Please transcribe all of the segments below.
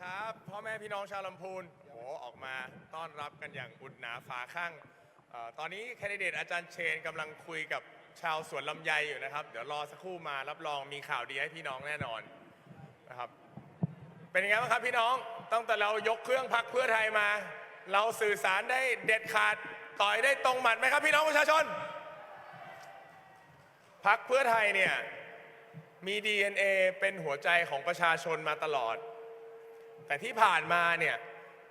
ครับพ่อแม่พี่น้องชาวลำพูนโหออกมาต้อนรับกันอย่างอุ่นหนาฝาข้างเอ่อตอนนี้แคนดิเดตอาจารย์เชนกำลังคุยกับชาวสวนลำไยอยู่นะครับ เดี๋ยวรอสักครู่มารับรองมีข่าวดีให้พี่น้องแน่นอนนะครับ เป็นยังไงบ้างครับพี่น้องตั้งแต่เรายกเครื่องพักเพื่อไทยมา เราสื่อสารได้เด็ดขาดต่อยได้ตรงหมัดไหมครับพี่น้องประชาชน พักเพื่อไทยเนี่ยมี DNA เป็นหัวใจของประชาชนมาตลอด แต่ที่ผ่านมาเนี่ย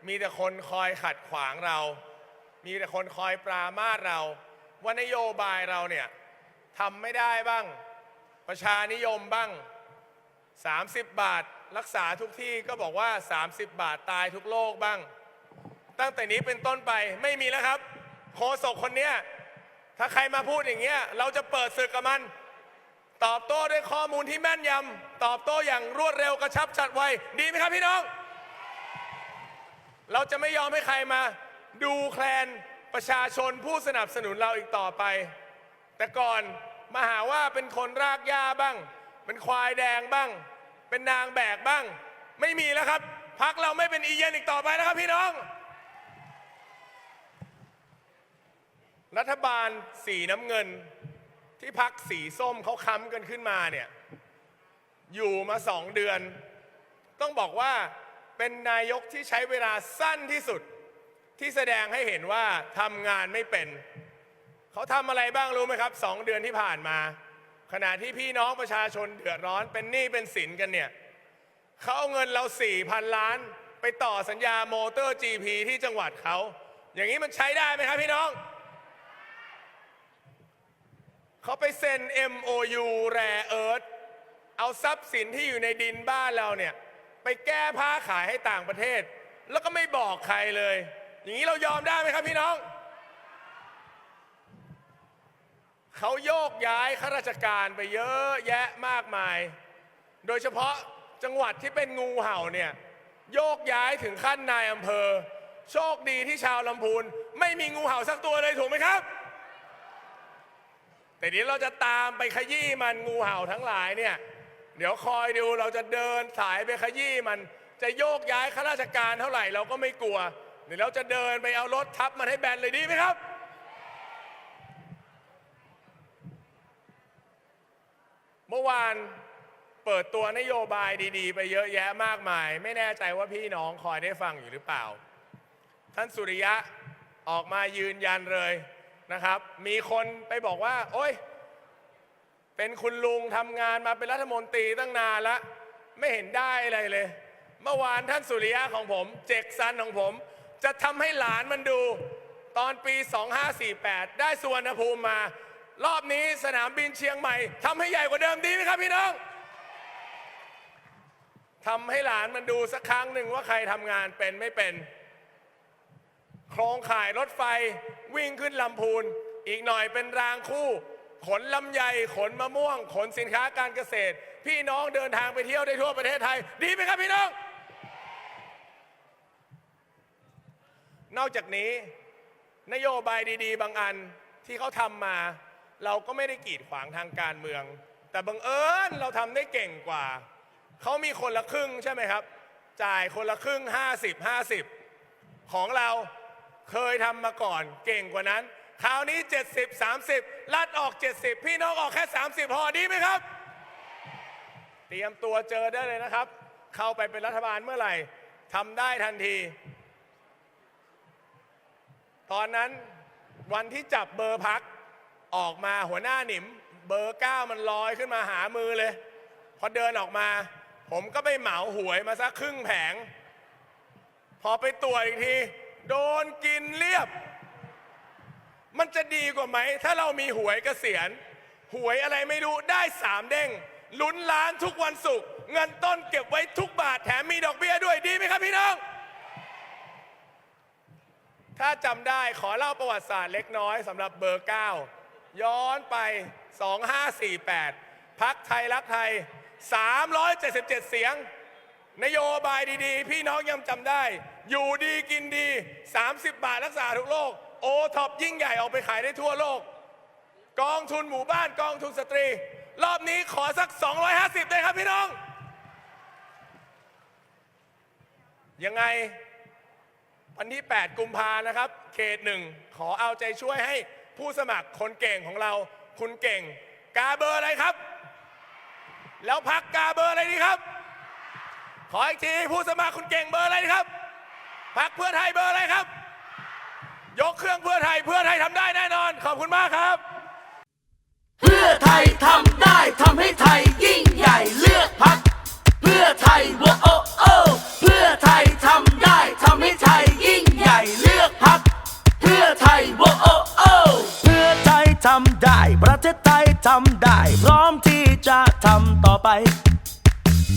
มีแต่คนคอยขัดขวางเรา มีแต่คนคอยปรามาสเราว่านโยบายเราเนี่ยทำไม่ได้บ้าง ประชานิยมบ้าง 30 บาทรักษาทุกที่ก็บอกว่า 30 บาทตายทุกโรคบ้าง ตั้งแต่นี้เป็นต้นไปไม่มีแล้วครับ โคศกคนเนี้ยถ้าใครมาพูดอย่างเงี้ยเราจะเปิดศึกกับมัน ตอบโต้ด้วยข้อมูลที่แม่นยำตอบโต้อย่างรวดเร็วกระชับฉับไวดีไหมครับพี่น้อง เราจะไม่ยอมให้ใครมา ดูแคลนประชาชนผู้สนับสนุนเราอีกต่อไป แต่ก่อนมาหาว่าเป็นคนรากหญ้าบ้าง เป็นควายแดงบ้าง เป็นนางแบกบ้าง ไม่มีแล้วครับพักเราไม่เป็นอีเย็นอีกต่อไปแล้วครับพี่น้อง รัฐบาลสีน้ำเงิน ที่พักสีส้มเขาค้ำกันขึ้นมาเนี่ยอยู่มาสองเดือน ต้องบอกว่าเป็นนายกที่ใช้เวลาสั้นที่สุด ที่แสดงให้เห็นว่าทำงานไม่เป็น เขาทำอะไรบ้างรู้ไหมครับสองเดือนที่ผ่านมา ขณะที่พี่น้องประชาชนเดือดร้อนเป็นหนี้เป็นสินกันเนี่ยเขาเอาเงินเราสี่พันล้าน ไปต่อสัญญาโมเตอร์ GP ที่จังหวัดเขา อย่างนี้มันใช้ได้ไหมครับพี่น้อง เขาไปเซ็น MOU แร่เอิร์ธเอาทรัพย์สินที่อยู่ในดินบ้านเราเนี่ย ไปแก้ผ้าขายให้ต่างประเทศ แล้วก็ไม่บอกใครเลย อย่างนี้เรายอมได้ไหมครับพี่น้อง เขาโยกย้ายข้าราชการไปเยอะแยะมากมาย โดยเฉพาะจังหวัดที่เป็นงูเห่าเนี่ย โยกย้ายถึงขั้นนายอำเภอ โชคดีที่ชาวลำพูน ไม่มีงูเห่าสักตัวเลยถูกไหมครับ แต่เดี๋ยวเราจะตามไปขยี้มันงูเห่าทั้งหลายเนี่ย เดี๋ยวคอยดูเราจะเดินสายไปขยี้มัน จะโยกย้ายข้าราชการเท่าไหร่เราก็ไม่กลัว เดี๋ยวเราจะเดินไปเอารถทับมันให้แบนเลยดีไหมครับ เมื่อวานเปิดตัวนโยบายดีๆ ไปเยอะแยะมากมาย ไม่แน่ใจว่าพี่น้องคอยได้ฟังอยู่หรือเปล่า ท่านสุริยะออกมายืนยันเลย นะครับ มีคนไปบอกว่า โอ๊ยเป็นคุณลุงทำงานมาเป็นรัฐมนตรีตั้งนานล้วไม่เห็นได้อะไรเลย เมื่อวานท่านสุริยะของผม เจกซันของผม จะทำให้หลานมันดู ตอนปี 2548 ได้สุวรรณภูมิมา รอบนี้สนามบินเชียงใหม่ทำให้ใหญ่กว่าเดิมดีไหมครับพี่น้องทำให้หลานมันดูสักครั้งหนึ่งว่าใครทำงานเป็นไม่เป็น โครงข่ายรถไฟวิ่งขึ้นลำพูน อีกหน่อยเป็นรางคู่ ขนลำไยขนมะม่วง ขนสินค้าการเกษตร พี่น้องเดินทางไปเที่ยวได้ทั่วประเทศไทย ดีไหมครับพี่น้อง นอกจากนี้ นโยบายดี ๆ บางอันที่เขาทำมา เราก็ไม่ได้กีดขวางทางการเมือง แต่บังเอิญเราทำได้เก่งกว่าเขามีคนละครึ่งใช่ไหมครับ จ่ายคนละครึ่ง 50 50 ของเรา เคยทำมาก่อนเก่งกว่านั้น คราวนี้ 70 30 ลัดออก 70 พี่น้องออกแค่ 30พอดีไหมครับ เตรียมตัวเจอได้เลยนะครับ เข้าไปเป็นรัฐบาลเมื่อไหร่ทำได้ทันที ตอนนั้นวันที่จับเบอร์พักออกมาหัวหน้าหนิม เบอร์เก้ามันลอยขึ้นมาหามือเลย พอเดินออกมา ผมก็ไปเหมาหวยมาสักครึ่งแผง พอไปตรวจอีกที โดนกินเรียบ มันจะดีกว่าไหม ถ้าเรามีหวยเกษียณ หวยอะไรไม่รู้ได้สามเด้งลุ้นล้านทุกวันศุกร์เงินต้นเก็บไว้ทุกบาทแถมมีดอกเบี้ยด้วยดีไหมครับพี่น้อง ถ้าจำได้ขอเล่าประวัติศาสตร์เล็กน้อยสำหรับเบอร์ 9 ย้อนไป 2548 พักไทยรักไทย 377 เสียง นโยบายดีๆ พี่น้องยังจำได้ อยู่ดีกินดี 30 บาทรักษาทุกโรคโอท็อปยิ่งใหญ่ออกไปขายได้ทั่วโลก กองทุนหมู่บ้านกองทุนสตรี รอบนี้ขอสัก 250ได้ครับพี่น้อง ยังไง วันที่ 8 กุมภานะครับ เขตหนึ่งขอเอาใจช่วยให้ผู้สมัครคนเก่งของเรา คุณเก่ง กาเบอร์อะไรครับ แล้วพักกาเบอร์อะไรดีครับ ออีกทีผู้สมัครคุณเก่งเบอร์อะไรดีครับพักเพื่อไทยเบอร์อะไรครับ ยกเครื่องเพื่อไทยเพื่อไทยทำได้แน่นอน ขอบคุณมากครับ เพื่อไทยทำได้ทำให้ไทยยิ่งใหญ่เลือกพักเพื่อไทยโวโอโอเพื่อไทยทำได้ทำให้ไทยยิ่งใหญ่เลือกพักเพื่อไทยโวโอโอเพื่อไทยทำได้ ประเทศไทยทำได้ พร้อมที่จะทำต่อไป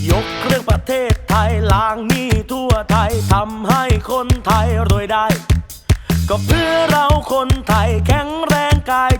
ยกเครื่องประเทศไทยล้างหนี้ทั่วไทยทำให้คนไทยรวยได้ ก็เพื่อเราคนไทยแข็งแรงกาย